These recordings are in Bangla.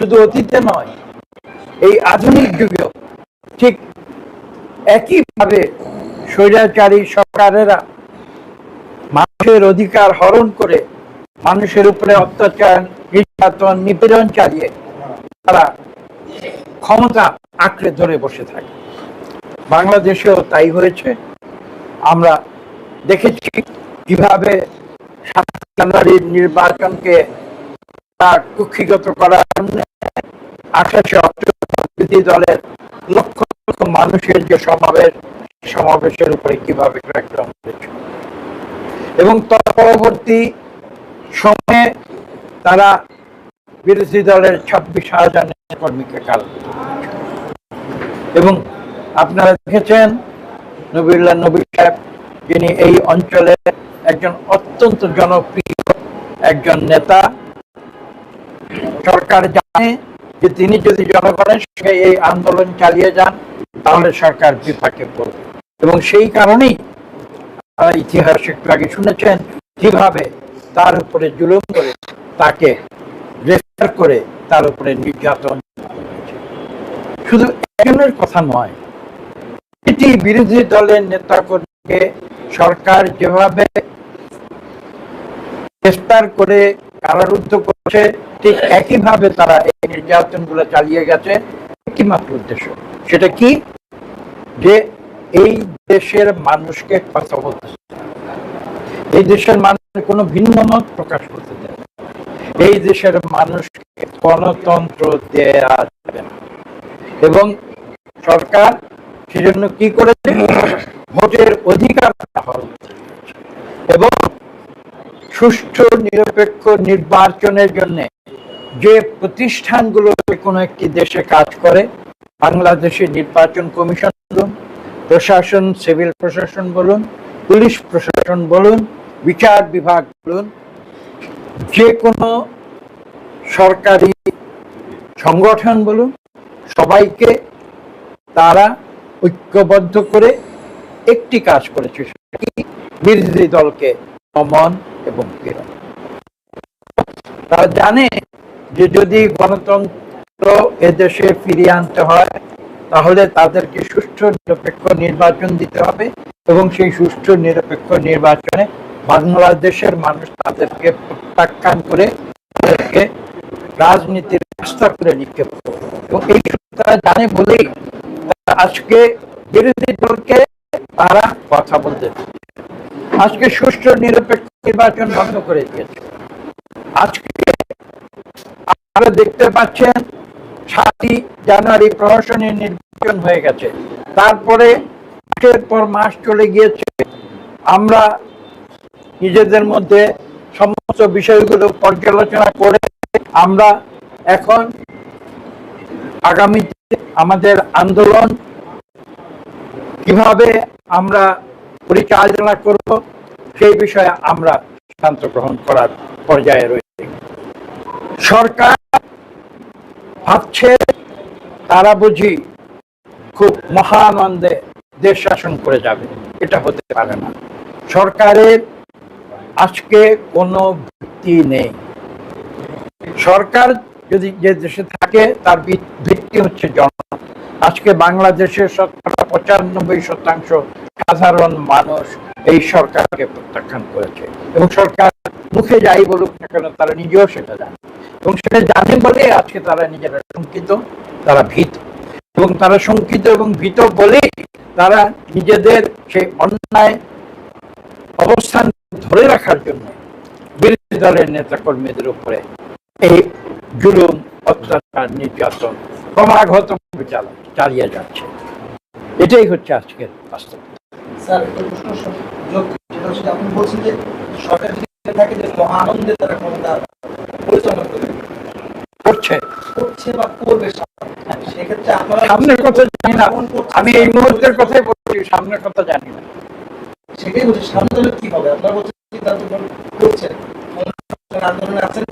শুধু অতীতে নয়, এই আধুনিক যুগেও ঠিক একইভাবে স্বৈরাচারী সরকারেরা মানুষের অধিকার হরণ করে মানুষের উপরে অত্যাচার, নির্যাতন, নিপীড়ন চালিয়ে তারা ক্ষমতা আঁকড়ে ধরে বসে থাকে। বাংলাদেশেও তাই হয়েছে। আমরা দেখেছি কীভাবে সাতাশ জানুয়ারির নির্বাচনকে তার কুক্ষিগত করার জন্য আঠাশে অক্টোবর দলের লক্ষ লক্ষ মানুষের যে সমাবেশ, সমাবেশের উপরে কীভাবে এবং তৎ পরবর্তী সময়ে তারা বিরোধী দলের ছাব্বিশ হাজার কর্মীকে কাল এবং আপনারা দেখেছেন নবীল্লা নবী সাহেব, যিনি এই অঞ্চলে একজন অত্যন্ত জনপ্রিয় একজন নেতা। সরকার জানে যে তিনি যদি জনগণের সঙ্গে এই আন্দোলন চালিয়ে যান, তাহলে সরকার বিপাকে পড়বে। এবং সেই কারণেই ইতিহাস একটু আগে শুনেছেন, কীভাবে তার উপরে জুলুম করে তাকে গ্রেফতার করে তার উপরে নির্যাতন শুধু একজনের কথা নয় এটি বিরোধী দলের নেতাকর্মীকে সরকার যেভাবে গ্রেফতার করে কারারুদ্ধ করছে, ঠিক একইভাবে তারা এই নির্যাতনগুলো চালিয়ে গেছে। একটি মাত্র উদ্দেশ্য, সেটা কি? যে এই দেশের মানুষকে কথা বলতে এই দেশের মানুষের কোনো ভিন্ন মত প্রকাশ করতে দেয় এই দেশের মানুষকে গণতন্ত্র দেয়া যাবে না। এবং সরকার সেজন্য কি করেছে? ভোটের অধিকার এবং সুষ্ঠু, নিরপেক্ষ নির্বাচনের জন্য যে প্রতিষ্ঠানগুলো কোনো একটি দেশে কাজ করে, বাংলাদেশের নির্বাচন কমিশন বলুন, প্রশাসন, সিভিল প্রশাসন বলুন, পুলিশ প্রশাসন বলুন, বিচার বিভাগ বলুন, যে কোনো সরকারি সংগঠন বলুন, সবাইকে তারা ঐক্যবদ্ধ করে একটি কাজ করেছে? বিরোধী দলকে দমন এবং পীড়ন তারা জানে যে যদি গণতন্ত্র এদেশে ফিরিয়ে আনতে হয়, তাহলে তাদেরকে সুষ্ঠু, নিরপেক্ষ নির্বাচন দিতে হবে এবং সেই সুষ্ঠু, নিরপেক্ষ নির্বাচনে বাংলাদেশের মানুষ তাদেরকে প্রত্যাখ্যান করে তাদেরকে রাজনীতির রাস্তা করে নিক্ষেপ এবং এই তারা জানে বলেই আজকে বিরোধী দলকে তারা কথা বলতে দিচ্ছে। আজকে সুষ্ঠু, নিরপেক্ষ নির্বাচন বন্ধ করে দিয়েছে। আজকে আপনারা দেখতে পাচ্ছেন, সাতই জানুয়ারি প্রশাসনের নির্বাচন হয়ে গেছে। তারপরে মাসের পর মাস চলে গিয়েছে। আমরা নিজেদের মধ্যে সমস্ত বিষয়গুলো পর্যালোচনা করে আমরা এখন আগামীতে আমাদের আন্দোলন কীভাবে আমরা পরিচালনা করব, সেই বিষয়ে আমরা সিদ্ধান্ত গ্রহণ করার পর্যায়ে রয়েছে। সরকার ভাবছে তারা বুঝি খুব মহানন্দে দেশ শাসন করে যাবে, এটা হতে পারে না। সরকারের আজকে কোনো ভিত্তি নেই। সরকার যদি যে দেশে থাকে, তার ভিত্তি হচ্ছে জন আজকে বাংলাদেশের শতকরা পঁচানব্বই শতাংশ সাধারণ মানুষ এই সরকারকে প্রত্যাখ্যান করেছে। এবং সরকার মুখে যাই বলুক না কেন, তারা নিজেও সেটা জানে। এবং সেটা জানে বলে আজকে তারা নিজেরা শঙ্কিত, তারা ভীত। এবং তারা শঙ্কিত এবং ভীত বলেই তারা নিজেদের সেই অন্যায় অবস্থান ধরে রাখার জন্য বিরোধী দলের নেতা কর্মীদের উপরে এই জুলুম, অত্যাচার, নির্যাতন ক্রমাগত চালিয়ে যাচ্ছে। এটাই হচ্ছে আজকের বাস্তব স্যার একটা প্রশ্ন যোগ যেটা হচ্ছে আপনি বলছেন যে সরকার যদি থাকে যে মহা তারা ক্ষমতা পরিচালনা করে করছে। করছে বা করবে সেক্ষেত্রে আপনারা সামনের কথা জানি না। আমি এই মুহূর্তের কথাই বলছি সামনের কথা জানি না। সেটাই বলছি সামনে তাহলে কি হবে? আপনারা বলছেন সিদ্ধান্ত করছেন আন্দোলনে আছেন।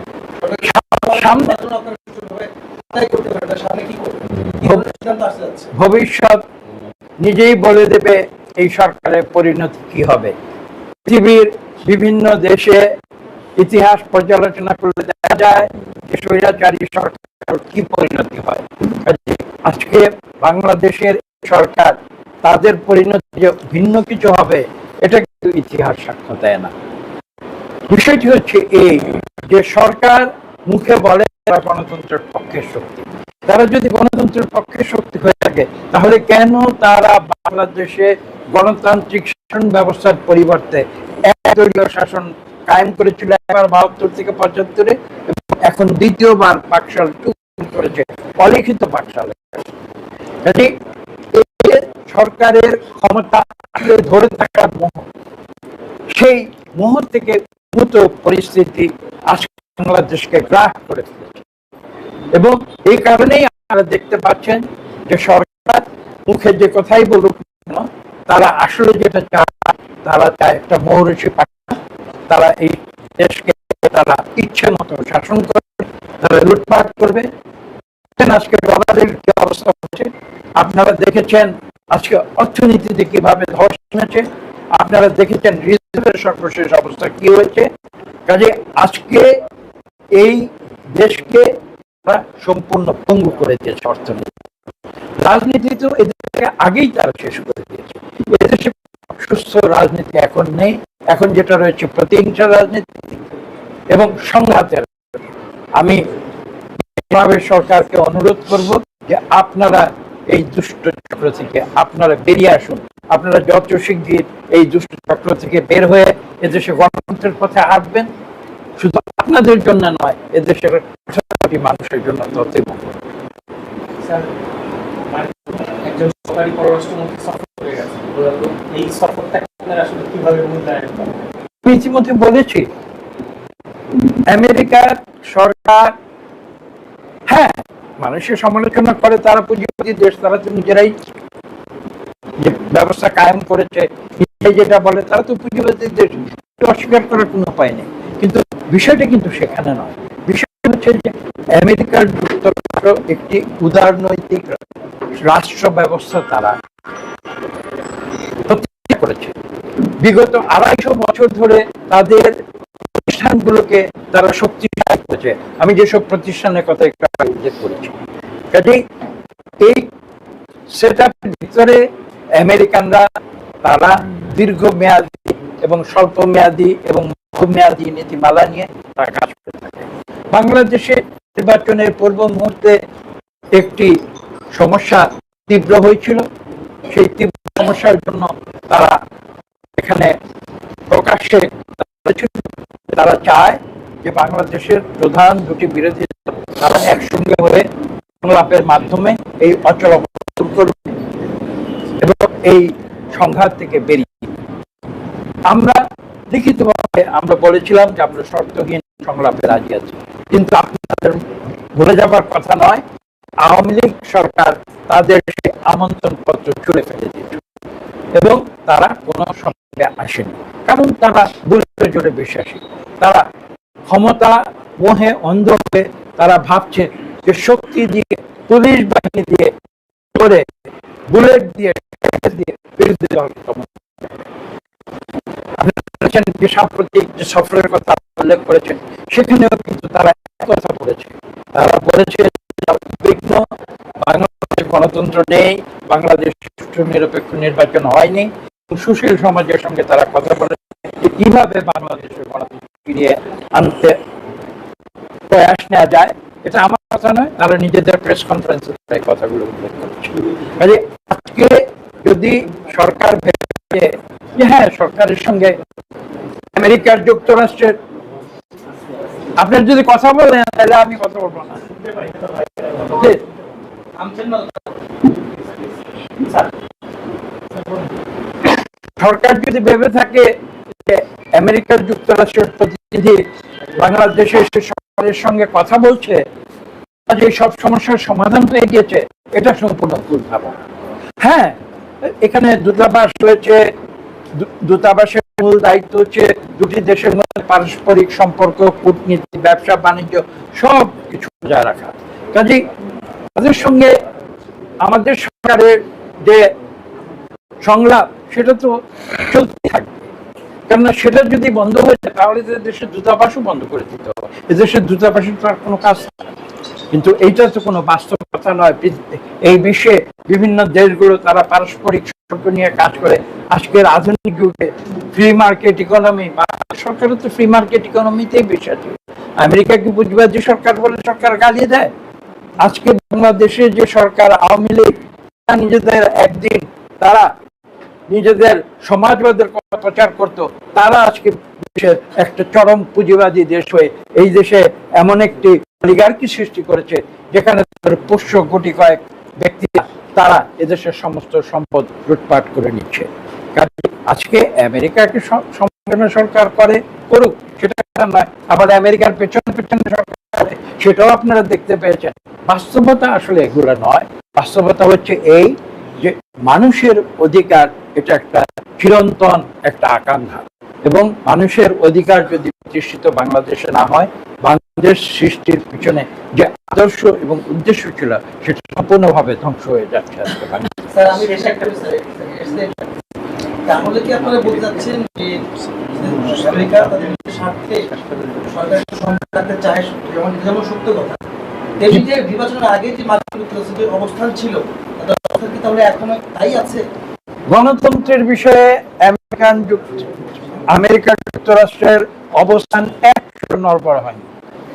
সামনে- আপনারা সুষ্ঠুভাবে আদায় করতে পারেন সামনে কি করবেন কি ধরনের সিদ্ধান্ত আসতে যাচ্ছে? ভবিষ্যৎ নিজেই বলে দেবে এই সরকারের পরিণতি কি হবে? পৃথিবীর বিভিন্ন দেশে ইতিহাস পর্যালোচনা করলে দেখা যায় যে স্বৈরাচারী সরকার কি পরিণতি হয়। আজকে বাংলাদেশের সরকার তাদের পরিণতি যে ভিন্ন কিছু হবে, এটা কিন্তু ইতিহাস সাক্ষ্য দেয় না। বিষয়টি হচ্ছে এই যে সরকার মুখে বলে তারা গণতন্ত্রের পক্ষের শক্তি। তারা যদি গণতন্ত্রের পক্ষের শক্তি হয়ে থাকে, তাহলে কেন তারা বাংলাদেশে গণতান্ত্রিক শাসন ব্যবস্থার পরিবর্তে শাসন কায়েম করেছিল একবার বাহাত্তর থেকে পঁচাত্তরে এখন দ্বিতীয়বার পাকশাল করেছে, অলিখিত পাকশালে সরকারের ক্ষমতা ধরে থাকার মোহ সেই মোহ থেকে ভূত পরিস্থিতি আজকে বাংলাদেশকে গ্রাস করে ফেলেছে। এবং এই কারণেই আপনারা দেখতে পাচ্ছেন যে সরকার মুখে যে কথাই বলুক তারা আসলে যেটা চায়, তারা চায় একটা মৌরসী পাঠা তারা এই দেশকে তারা ইচ্ছে মতো শাসন করবে, তারা লুটপাট করবে। আজকে ডলারের কি অবস্থা হচ্ছে। আপনারা দেখেছেন আজকে অর্থনীতিতে কীভাবে ধস নেমেছে। আপনারা দেখেছেন রিজার্ভের সর্বশেষ অবস্থা কি হয়েছে। কাজে আজকে এই দেশকে সম্পূর্ণ পঙ্গু করে দিয়েছে অর্থনীতি। রাজনীতি তো এদের আগেই তারা শেষ করে দিয়েছে। এদেশে সুস্থ রাজনীতি এখন নেই। এখন যেটা রয়েছে প্রতিহিংসা রাজনীতি এবং সংঘাতের। আমি সরকারকে অনুরোধ করব যে আপনারা এই দুষ্ট চক্র থেকে আপনারা বেরিয়ে আসুন। আপনারা যত শিগগির এই দুষ্ট চক্র থেকে বের হয়ে এদেশে গণতন্ত্রের পথে হাঁটবেন শুধু আপনাদের জন্য নয় এদেশের কোটি মানুষের জন্য ততই মঙ্গল একজন সরকারি পররাষ্ট্রমন্ত্রী সফর করে গেছেন এই সফরটাকে আপনারা আসলে কীভাবে মূল্যায়ন করেন? আমি ইতিমধ্যে বলেছি আমেরিকার সরকার হ্যাঁ মানুষের সমালোচনা করে তারা পুঁজিপতি দেশ তারা তো নিজেরাই যে ব্যবস্থা কায়েম করেছে যেটা বলে তারা তো পুঁজিপতি দেশ অস্বীকার করার কোনো উপায় নেই। কিন্তু বিষয়টা কিন্তু সেখানে নয়। বিষয়টা হচ্ছে যে আমেরিকার যুক্তরাষ্ট্র একটি উদারনৈতিক রাষ্ট্র ব্যবস্থা তারা প্রতিষ্ঠা করেছে। বিগত আড়াইশো বছর ধরে তাদের প্রতিষ্ঠানগুলোকে তারা শক্তিশালী করেছে। আমি যেসব প্রতিষ্ঠানের কথা একটু উল্লেখ করেছি। কাজেই এই সেট ভিতরে আমেরিকানরা তারা দীর্ঘমেয়াদী এবং স্বল্প মেয়াদী এবং মেয়াদী নীতিমালা নিয়ে তারা কাজ করে থাকে বাংলাদেশে নির্বাচনের পূর্ব মুহূর্তে একটি সমস্যা তীব্র হয়েছিল। সেই তীব্র সমস্যার জন্য তারা এখানে প্রকাশ্যে তারা চায় যে বাংলাদেশের প্রধান দুটি বিরোধী তারা একসঙ্গে হয়ে সংলাপের মাধ্যমে এই অচল করবে এবং এই সংঘাত থেকে বেরিয়ে আমরা লিখিতভাবে আমরা বলেছিলাম যে আমরা শর্তহীন সংলাপে রাজি আছি। কিন্তু আপনাদের ভুলে যাবার কথা নয়, আওয়ামী লীগ সরকার তাদের সেই আমন্ত্রণ পত্র ছুড়ে ফেলে দিয়েছিল এবং তারা কোনো সঙ্গে আসেনি। কারণ তারা বুলেটের জোরে বিশ্বাসী। তারা ক্ষমতা মোহে অন্ধ হয়ে তারা ভাবছে যে শক্তি দিয়ে, পুলিশ বাহিনী দিয়ে, করে, বুলেট দিয়ে দিয়ে বিরোধী আপনি বলেছেন যে সাম্প্রতিক যে সফরের কথা উল্লেখ করেছেন, সেখানেও কিন্তু তারা কথা বলেছে। তারা বলেছে উদ্বিগ্ন বাংলাদেশে গণতন্ত্র নেই, বাংলাদেশ সুষ্ঠু, নিরপেক্ষ নির্বাচন হয়নি সুশীল সমাজের সঙ্গে তারা কথা বলেছে কীভাবে বাংলাদেশের গণতন্ত্র ফিরিয়ে আনতে প্রয়াস নেওয়া যায়, এটা আমার কথা নয়, তারা নিজেদের প্রেস কনফারেন্সে এই কথাগুলো উল্লেখ করেছে। আজকে যদি সরকার যে হ্যাঁ সরকারের সঙ্গে আমেরিকার যুক্তরাষ্ট্রের। আপনার যদি কথা বলেন, তাহলে আমি কথা বলব না। সরকার যদি ভেবে থাকে আমেরিকার যুক্তরাষ্ট্রের প্রতিনিধি বাংলাদেশের সে সরকারের সঙ্গে কথা বলছে যে সব সমস্যার সমাধান হয়ে গিয়েছে, এটা সম্পূর্ণ ভুল ভাবনা হ্যাঁ এখানে দূতাবাস রয়েছে দূতাবাসের মূল দায়িত্ব হচ্ছে দুটি দেশের মধ্যে পারস্পরিক সম্পর্ক, কূটনীতি, ব্যবসা, বাণিজ্য, সব কিছু বজায় রাখা। তাদের সঙ্গে আমাদের সরকারের যে সংলাপ, সেটা তো চলতে থাকবে। কেননা সেটা যদি বন্ধ হয়ে যায়, তাহলে দেশের দূতাবাসও বন্ধ করে দিতে হবে। এদেশের দূতাবাসের তো আর কোনো কাজ কিন্তু এইটা তো কোনো বাস্তবতা নয়। এই বিশ্বে বিভিন্ন দেশগুলো তারা পারস্পরিক নিয়ে কাজ করে আজকের আধুনিক যুগে ফ্রি মার্কেট ইকোনমি তো ফ্রি মার্কেট ইকোনমিতেই বিশ্বাস আমেরিকা কি সরকার বলে সরকার দেয়? আজকে বাংলাদেশে যে সরকার আওয়ামী লীগ নিজেদের একদিন, তারা নিজেদের সমাজবাদের কথা প্রচার করত, তারা আজকে একটা চরম পুঁজিবাদী দেশ হয়ে এই দেশে এমন একটি অলিগার্কি সৃষ্টি করেছে, যেখানে পোষ্য কোটি কয়েক ব্যক্তিরা তারা এদেশের সমস্ত সম্পদ লুটপাট করে নিচ্ছে। কাজেই আজকে আমেরিকাকে স- সমালোচনা সরকার করে করুক, সেটা নয়। আবার আমেরিকার পেছনে পেছনে সরকার করে, সেটাও আপনারা দেখতে পেয়েছেন। বাস্তবতা আসলে এগুলো নয়। বাস্তবতা হচ্ছে এই যে মানুষের অধিকার, এটা একটা চিরন্তন একটা আকাঙ্ক্ষা। এবং মানুষের অধিকার যদি প্রতিষ্ঠিত বাংলাদেশে না হয় বাংলাদেশ সৃষ্টির পিছনে যে আদর্শ এবং উদ্দেশ্য ছিল সেটা সম্পূর্ণভাবে ধ্বংস হয়ে যাচ্ছে আজকে স্যার আমি একটা স্যার, স্যার, তাহলে কি আপনারা বলতে চাচ্ছেন যে আমেরিকা তাদের স্বার্থে সরকারের সম্পর্ক রাখতে চায় যেমন যেমন সত্য কথা। তেমনি যে নির্বাচনের আগে যে মার্কিন যুক্তরাষ্ট্রের অবস্থান ছিল তাদের অবস্থান কি তাহলে এখনও তাই আছে? গণতন্ত্রের বিষয়ে আমেরিকান যুক্ত আমেরিকা যুক্তরাষ্ট্রের অবস্থান একশো নড়বড় হয়নি।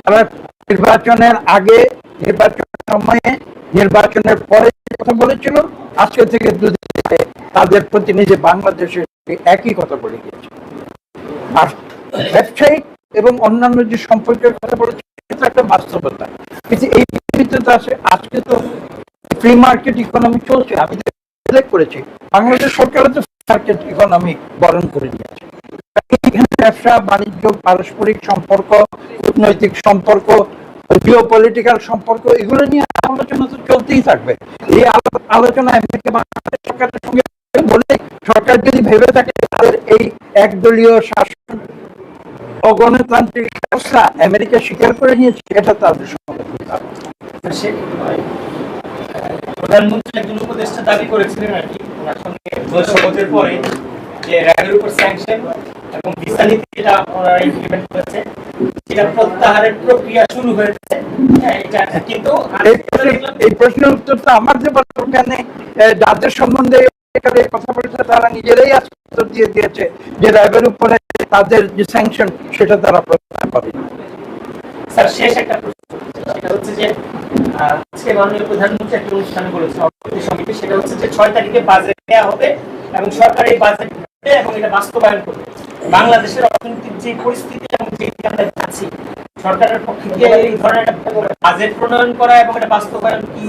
তারা নির্বাচনের আগে, নির্বাচনের সময়ে, নির্বাচনের পরে কথা বলেছিল, আজকে থেকে দুদিন তাদের প্রতিনিধি বাংলাদেশে একই কথা বলে গিয়েছে। আর ব্যবসায়িক এবং অন্যান্য যে সম্পর্কের কথা বলেছে সেটা একটা বাস্তবতা। কিন্তু এই পৃথিবীতে আছে, আজকে তো ফ্রি মার্কেট ইকোনমি চলছে। আমি উল্লেখ করেছি, বাংলাদেশ সরকারও তো মার্কেট ইকোনমি বরণ করে নিয়েছে। এখানে ব্যবসা, বাণিজ্য, পারস্পরিক সম্পর্ক, কূটনৈতিক সম্পর্ক জিও পলিটিক্যাল সম্পর্ক, এগুলো নিয়ে আলোচনা তো চলতেই থাকবে। এই আলোচনা আমেরিকা বাংলাদেশ সরকারের সঙ্গে বলে সরকার যদি ভেবে থাকে তাদের এই একদলীয় শাসন অগণতান্ত্রিক ব্যবস্থা আমেরিকা স্বীকার করে নিয়েছে, এটা তাদের সঙ্গে প্রধানমন্ত্রী একজন উপদেষ্টা দাবি করেছিলেন আর কি, ওনার সঙ্গে পরে, যে র্যাবের উপর স্যাংশন এবং ভিসা নীতি যেটা ওনারা ইমপ্লিমেন্ট করেছে সেটা প্রত্যাহারের প্রক্রিয়া শুরু হয়েছে। হ্যাঁ, কিন্তু এই প্রশ্নের- উত্তর তো আমার যে ওখানে যাদের সম্বন্ধে কথা বলেছে তারা নিজেরাই আজকে উত্তর দিয়ে দিয়েছে যে র্যাবের উপরে তাদের যে স্যাংশন সেটা তারা প্রত্যাহার করে। স্যার শেষ একটা প্রশ্ন সেটা হচ্ছে যে আহ, আজকে মাননীয় প্রধানমন্ত্রী একটা অনুষ্ঠানে অর্থনীতি সমিতি সেটা হচ্ছে যে ছয় তারিখে বাজেট দেওয়া হবে এবং সরকার এই বাজেট এবং এটা বাস্তবায়ন করবে বাংলাদেশের অর্থনীতির যে পরিস্থিতি আছি সরকারের পক্ষে কি এই ধরনের বাজেট প্রণয়ন করা এবং এটা বাস্তবায়ন কি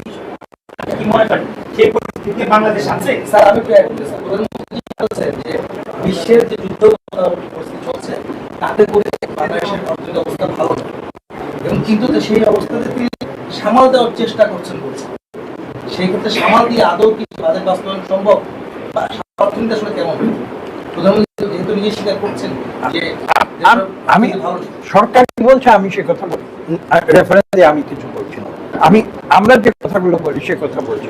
কি মনে করেন? সেই পরিস্থিতিতে বাংলাদেশ আছে? স্যার, আমি বিশ্বের যে যুদ্ধ পরিস্থিতি চলছে, তাতে করে বাংলাদেশের অবস্থা ভালো এবং কিন্তু সেই অবস্থাতে তিনি সামাল দেওয়ার চেষ্টা করছেন বলছেন। সেই ক্ষেত্রে সামাল দিয়ে আদৌ কি বাজেট বাস্তবায়ন সম্ভব? বা অর্থনীতি আসলে কেমন? প্রধানমন্ত্রী নিজে স্বীকার করছেন যে আমি। সরকার কি বলছে আমি সে কথা বলি। রেফারেন্স আমি কিছু বলছি আমি আমরা যে কথাগুলো বলি সে কথা বলছি।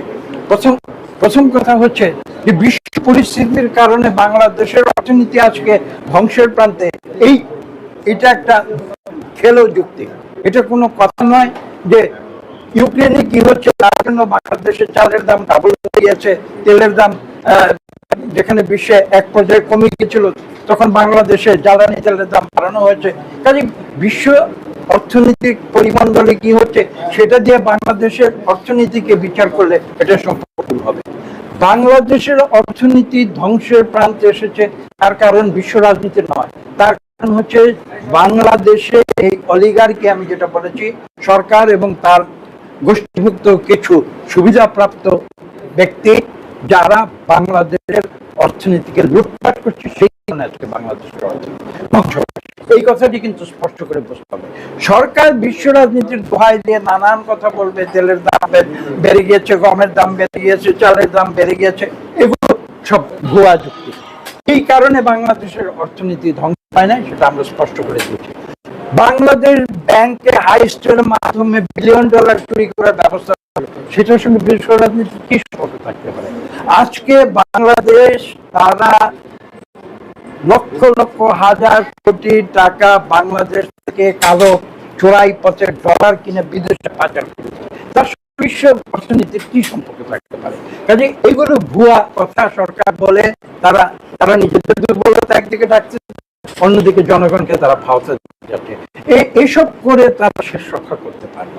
প্রথম প্রথম কথা হচ্ছে যে বিশ্ব পরিস্থিতির কারণে বাংলাদেশের অর্থনীতি আজকে ধ্বংসের প্রান্তে। এই এটা একটা খেলো যুক্তি। এটা কোনো কথা নয় যে ইউক্রেনে কি হচ্ছে তার জন্য বাংলাদেশের চালের দাম ডাবল হয়ে গেছে তেলের দাম যেখানে বিশ্বে এক পর্যায়ে কমে গিয়েছিল, তখন বাংলাদেশে জ্বালানি তেলের দাম বাড়ানো হয়েছে। কাজে বিশ্ব অর্থনৈতিক পরিমণ্ডলে কি হচ্ছে, সেটা দিয়ে বাংলাদেশের অর্থনীতিকে বিচার করলে এটা সম্ভব হবে। বাংলাদেশের অর্থনীতি ধ্বংসের প্রান্তে এসেছে, তার কারণ বিশ্ব রাজনীতি নয়। তার কারণ হচ্ছে বাংলাদেশে এই অলিগারকে, আমি যেটা বলেছি, সরকার এবং তার গোষ্ঠীভুক্ত কিছু সুবিধাপ্রাপ্ত ব্যক্তি, যারা বাংলাদেশের অর্থনীতিকে লুটপাট করছে, সেই আজকে বাংলাদেশের অর্থনীতি এই কথাটি কিন্তু স্পষ্ট করে বুঝতে হবে। সরকার বিশ্ব রাজনীতির দোহাই দিয়ে নানান কথা বলবে, তেলের দাম বেড়ে গিয়েছে, গমের দাম বেড়ে গিয়েছে, চালের দাম বেড়ে গিয়েছে, এগুলো সব ভুয়া যুক্তি। এই কারণে বাংলাদেশের অর্থনীতি ধ্বংস হয় না সেটা আমরা স্পষ্ট করে দিয়েছি। বাংলাদেশ ব্যাংকে হাইস্টের মাধ্যমে বিলিয়ন ডলার চুরি করার ব্যবস্থা। সেটার সঙ্গে বিশ্ব রাজনীতি কি সম্পর্ক থাকতে আজকে বাংলাদেশ তারা লক্ষ লক্ষ হাজার কোটি টাকা বাংলাদেশ থেকে কালো চোরাই পথে ডলার কিনে বিদেশে পাচার করেছে। তার বিশ্ব কি সম্পর্ক থাকতে পারে? কাজে এগুলো ভুয়া কথা সরকার বলে তারা তারা নিজেদের দুর্বলতা একদিকে ডাকছে, অন্যদিকে জনগণকে তারা ভাওতা যাচ্ছে এইসব করে তারা শেষ রক্ষা করতে পারে